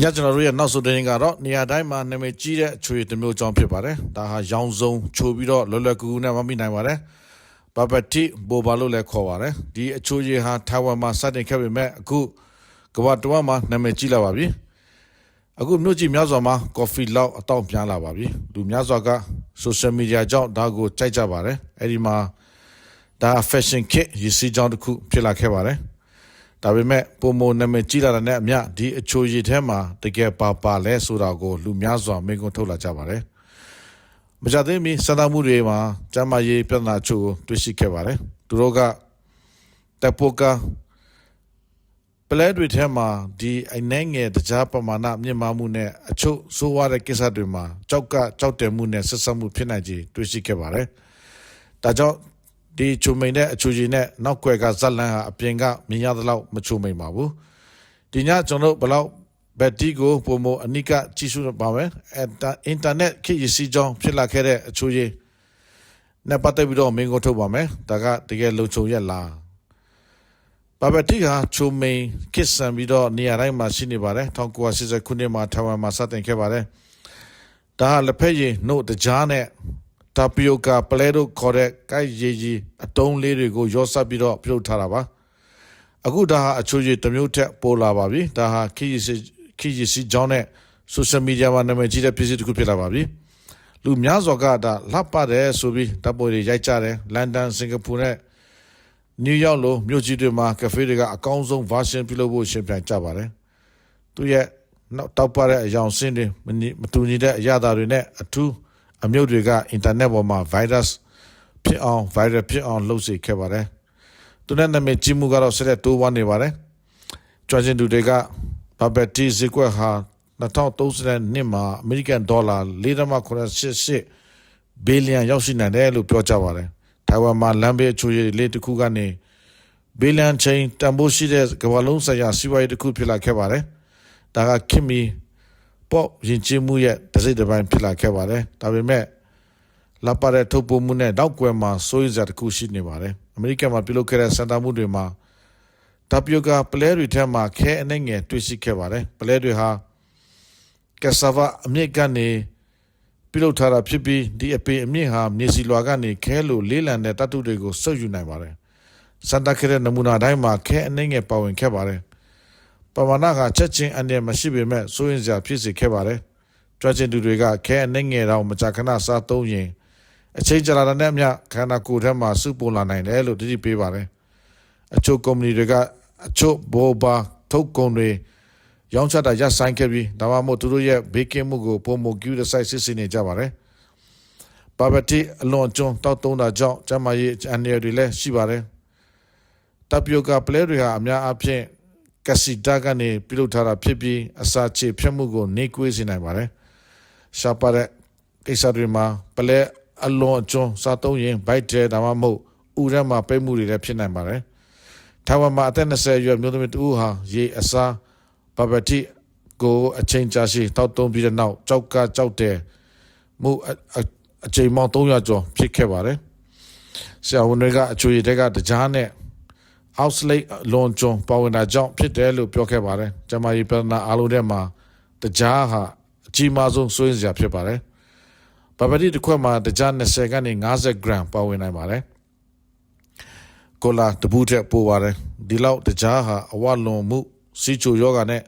ညကျွန်တော်တို့ရဲ့နောက်ဆုံးတင်ကတော့နေရာတိုင်းမှာနာမည်ကြီးတဲ့အချွေတစ်မျိုးကြောင်းဖြစ်ပါတယ်ဒါဟာရောင်စုံချိုးပြီးတော့လွယ်လွယ်ကူကူနဲ့မမိနိုင်ပါတယ်ဘဘတီဘိုဘာလို့လည်းခေါ်ပါတယ်ဒီအချိုးကြီးဟာထိုင်ဝမ်မှာစတင်ခဲ့ပေမဲ့အခုကမ္ဘာတစ်ဝန်းမှာနာမည်ကြီးလာပါပြီအခုမြို့ကြီးများစွာမှာကော်ဖီလောက်အတော့ပြန်လာပါပြီလူများစွာက social media ကြောင့်ဒါကိုကြိုက်ကြပါတယ်အဲ့ဒီမှာဒါ fashion kit ရည်စည်းကြောင်းတစ်ခုဖြစ်လာခဲ့ပါတယ် ဒါပေမဲ့ပုံမနာမည်ကြီးလာတဲ့နဲ့အမျှဒီအချိုရည်ထဲမှာတကယ်ပါပါလဲဆိုတာကိုလူများစွာမိန့်ခွန်းထုတ်လာကြပါတယ်။မကြသေးမီစံသားမှုတွေမှာကျမ်းမာရေးပြဿနာအချို့ကိုတွေ့ရှိခဲ့ပါတယ်။သူတို့ကတပ်ပိုကပလဲတွေထဲမှာဒီအနှဲငယ်တကြားပမာဏမြင့်မားမှုနဲ့အချို့ဆိုးဝါးတဲ့ကိစ္စတွေမှာကြောက်ကကြောက်တယ်မှုနဲ့ဆက်ဆက်မှုဖြစ်နိုင်ခြင်းတွေ့ရှိခဲ့ပါတယ်။ဒါကြောင့် ဒီချုံမိန်တဲ့အချူကြီးနဲ့နောက်ွယ်ကဇက်လန်ဟာအပြင်ကမြင်ရသလောက်မချုံမိန်ပါဘူးဒီညကျွန်တော်ဘလောက်ဘက်တီကိုပုံမအနိကကြည့်ရှုပါမယ်အင်တာနက်ခေတ်ရစီကြောင်းဖြစ်လာခဲ့တဲ့အချူကြီးနဲ့ပတ်သက်ပြီးတော့မင်းကိုထုတ်ပါမယ်ဒါကတကယ်လုံခြုံရက်လားဘာဘတီကချုံမိန်ကစ်ဆန်ပြီးတော့နေရာတိုင်းမှာရှိနေပါတယ်1980ခုနှစ်မှာထိုင်ဝမ်မှာစတင်ခဲ့ပါတယ်ဒါဟာလက်ဖက်ရည်နှုတ်တကြားနဲ့ တာပီယိုကာပလဲတို့ခေါ်တဲ့ကိုက်ရည်ကြီးအတုံးလေးတွေကိုရောစပ်ပြီးတော့ပြုတ်ထားတာပါအခုဒါဟာအချိုးကြီးတစ်မျိုးထက်ပိုလာပါပြီဒါဟာခီးစီခီးစီကြောင်းနဲ့ social media မှာနာမည်ကြီးတဲ့ပစ္စည်းတစ်ခုဖြစ်လာပါပြီလူများစွာကဒါလှပတယ်ဆိုပြီးတပ်ပေါ်တွေရိုက်ကြတယ်လန်ဒန်စင်ကာပူနဲ့နယူးယောက်လိုမြို့ကြီးတွေမှာကဖေးတွေကအကောင်းဆုံး version ပြုလုပ်ဖို့ရှင်ပြန်ကြပါတယ်သူရဲ့နောက်တောက်ပတဲ့အယောင်စင်းတွေမတူညီတဲ့အရာတွေနဲ့အထူး အမြုပ်တွေကအင်တာနက်ပေါ်မှာ virus ဖြစ်အောင် viral ဖြစ်အောင်လုပ်စေခဲ့ပါတယ်။သူနဲ့နာမည်ကြီးမှုကတော့ဆက်လက်တိုးဝါနေပါတယ်။ကျွမ်းကျင်သူတွေကဘာဘက်တီဇီကွက်ဟာ2030နှစ်မှာအမေရိကန်ဒေါ်လာ4.88ဘီလီယံရောက်ရှိနိုင်တယ်လို့ပြောကြပါတယ်။ထိုင်ဝမ်မှာလမ်းဘေးအချိုရည်လေးတစ်ခုကနေဘီလီယံချင်းတန်ဖိုးရှိတဲ့ကမ္ဘာလုံးဆိုင်ရာစီးပွားရေးတစ်ခုဖြစ်လာခဲ့ပါတယ်။ဒါကခင်မီ ပေါ့ယဉ်ကျေးမှုရဲ့တစိမ့်တစ်ပိုင်းဖြစ်လာခဲ့ပါတယ်ဒါပေမဲ့လပ်ပါတဲ့ထုတ်ပိုးမှုနဲ့နောက်ကွယ်မှာစိုးရိမ်စရာတစ်ခုရှိနေပါတယ်အမေရိကန်မှာပြုလုပ်ခဲ့တဲ့စင်တာမှုတွေမှာတပီယိုကာပလဲတွေထဲမှာခဲအနှဲ့ငယ်တွေ့ရှိခဲ့ပါတယ်ပလဲတွေဟာကက်ဆာဗာအမြင့်ကနေပြုလုပ်ထားတာဖြစ်ပြီးဒီအပင်အမြင့်ဟာမြေစီလွာကနေခဲလိုလေးလံတဲ့တတ်တုတွေကိုစုပ်ယူနိုင်ပါတယ်စန်တာခဲတဲ့နမူနာတိုင်းမှာခဲအနှဲ့ငယ်ပါဝင်ခဲ့ပါတယ် ပမာဏကချက်ချင်းအနေမရှိပေမဲ့စိုးရင်စရာဖြစ်စေခဲ့ပါတယ်။ကြွချင်သူတွေကခဲအနေငယ်တော့မကြာခဏစားသုံးရင်အချိန်ကြာလာတဲ့မြခန္ဓာကိုယ်ထဲမှာစုပုံလာနိုင်တယ်လို့တတိပေးပါတယ်။အချို့ကုမ္ပဏီတွေကအချို့ဘောဘာထုတ်ကုန်တွေရောင်းချတာရပ်ဆိုင်ခဲ့ပြီးဒါမှမဟုတ်သူတို့ရဲ့ဘေကင်းမှုကိုပုံမကျူးတဲ့ site စစ်စစ်နေကြပါတယ်။ဘာဘတီအလွန်ကျွန်းတောက်သုံးတာကြောင့်ကျမကြီးအန်ရတွေလည်းရှိပါတယ်။တပ်ပြိုကပလဲတွေဟာအများအားဖြင့် ကစီတာကနေပြုလုပ်ထားတာဖြစ်ပြီးအစာချေဖြတ်မှုကိုနေကွေးစေနိုင်ပါတယ်။ရှာပါတဲ့ကိစ္စတွေမှာပလဲအလွန်အကျွန်းစားသုံးရင်ဘိုက်တဲဒါမှမဟုတ်ဥရမှာပိတ်မှုတွေလည်းဖြစ်နိုင်ပါတယ်။ထိုင်ဝမ်မှာအသက်20အရွယ်မျိုးသမီးတူဟာရေအစာဘဘတီကိုအချိန်ကြာရှည်တောက်သုံးပြီးတဲ့နောက်ကြောက်ကကြောက်တယ်မှုအချိန်ပေါင်း300ကျော်ဖြစ်ခဲ့ပါတယ်။ဆရာဝန်တွေကအချွေတဲကတကြားနဲ့ outlet လွန်ကျွန်းပါဝင်တာကြောင့်ဖြစ်တယ်လို့ပြောခဲ့ပါတယ်။ကျမကြီးပြည်နာအားလုံးထဲမှာတကြားဟာအကြီးမားဆုံးစွင်းစရာဖြစ်ပါတယ်။ဘဘဒီတစ်ခွက်မှာတကြား20ကနေ50 gram ပါဝင်နိုင်ပါတယ်။ကိုလာတပူးထက်ပိုပါတယ်။ဒီလောက်တကြားဟာအဝလွန်မှုစီချိုယောဂနဲ့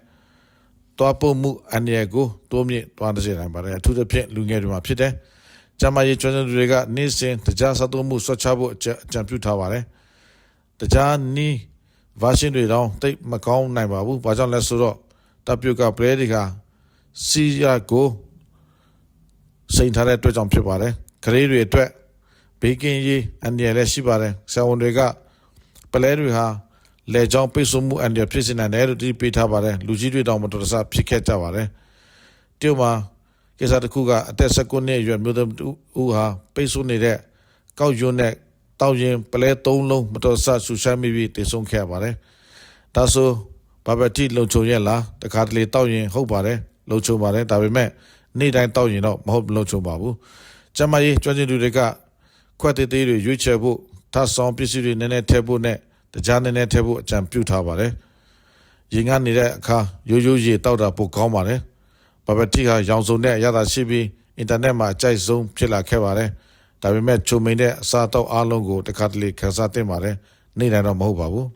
တွားပုတ်မှုအန္တရာယ်ကိုတိုးမြင့်တွားစေနိုင်ပါတယ်။အထူးသဖြင့်လူငယ်တွေမှာဖြစ်တယ်။ကျမကြီးကျွမ်းကျင်သူတွေကနေ့စဉ်တကြားစားသုံးမှုဆွတ်ချဖို့အကြံပြုထားပါတယ်။ တခြားနီး version တွေတော့တိတ်မကောင်းနိုင်ပါဘူး။ဘာကြောင့်လဲဆိုတော့တပြုတ်က play တွေကစီရကိုစိန်ထားတဲ့အတွက်ကြောင့်ဖြစ်ပါတယ်။ကလေးတွေအတွက်ဘေးကင်းရေးအန်ဒီရလည်းရှိပါတယ်။ဆရာဝန်တွေကပလဲတွေဟာလေကြောင်းပိတ်ဆို့မှုအန်ဒီရဖြစ်စေနိုင်တယ်လို့ဒီပေးထားပါတယ်။လူကြီးတွေတောင်မတော်တဆဖြစ်ခဲ့ကြပါတယ်။တရုတ်မှာကိစ္စတစ်ခုကအသက်16နှစ်အရွယ်မျိုးသမီးဦးဟာပိတ်ဆို့နေတဲ့ကောက်ရွံ့တဲ့ တောက်ရင်ပလဲ၃လုံးမတော်ဆဆူရှာမိပြီးတည်ဆုံးခဲ့ပါတယ်။ဒါဆိုဘာဘတိလုံချုံရဲ့လားတခါတလေတောက်ရင်ဟုတ်ပါတယ်လုံချုံပါတယ်ဒါပေမဲ့နေ့တိုင်းတောက်ရင်တော့မဟုတ်လုံချုံပါဘူး။ကျမကြီးကျွမ်းကျင်သူတွေကခွက်သေးသေးတွေရွေးချယ်ဖို့ထပ်ဆောင်ပစ္စည်းတွေနည်းနည်းထည့်ဖို့နဲ့တကြားနည်းနည်းထည့်ဖို့အကြံပြုထားပါတယ်။ရေငတ်နေတဲ့အခါရိုးရိုးရေတောက်တာပိုကောင်းပါတယ်ဘာဘတီဟာရောင်စုံနဲ့ရတာရှိပြီးအင်တာနက်မှာအကြိုက်ဆုံးဖြစ်လာခဲ့ပါတယ် ဒါပေမဲ့ချုံမိန်တဲ့အစားအသောက်အားလုံးကိုတစ်ခါတလေခန်းစားသင့်ပါတယ်နေနိုင်တော့မဟုတ်ပါဘူး